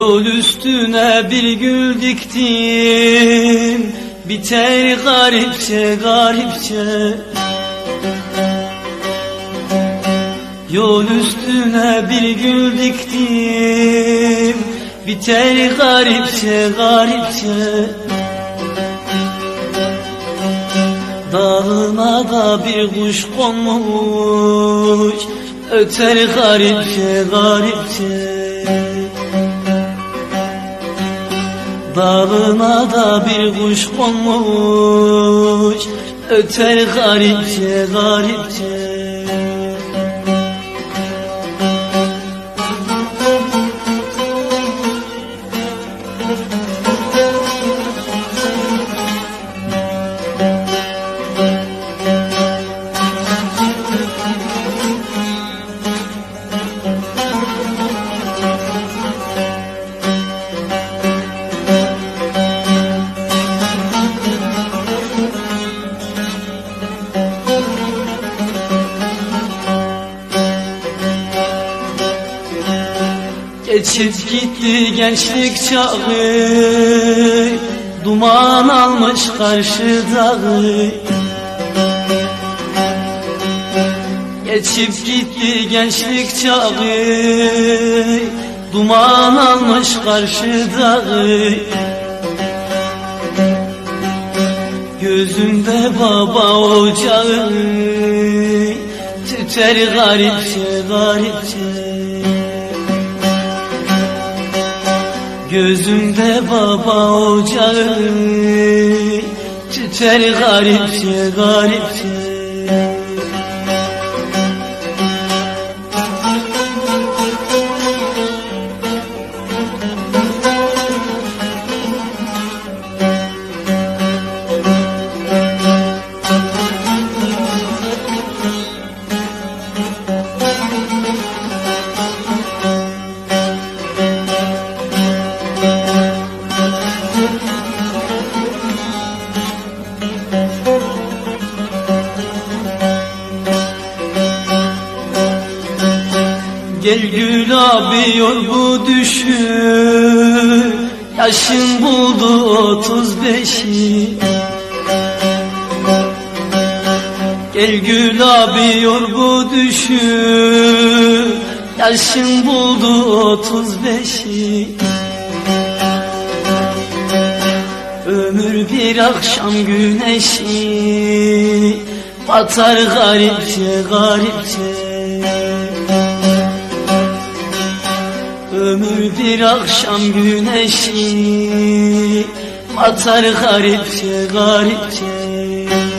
Yol üstüne bir gül diktim Biter garipçe garipçe. Yol üstüne bir gül diktim Biter garipçe garipçe. Dağına da bir kuş konmuş Öter garipçe garipçe Dağına da bir kuş konmuş Öter garipçe garipçe Geçip gitti gençlik çağı. Duman almış karşı dağı. Geçip gitti gençlik çağı. Duman almış karşı dağı. Gözümde baba ocağı. Tüter garipçe garipçe Gözümde baba ocağı. Tüter garipçe garipçe Gel gül abi yor bu düşü. Yaşın buldu otuz beşi. Gel gül abi yor bu düşü. Yaşın buldu otuz beşi. Ömür bir akşam güneşi. Batar garipçe garipçe Ömür bir akşam güneşi Batar garipçe garipçe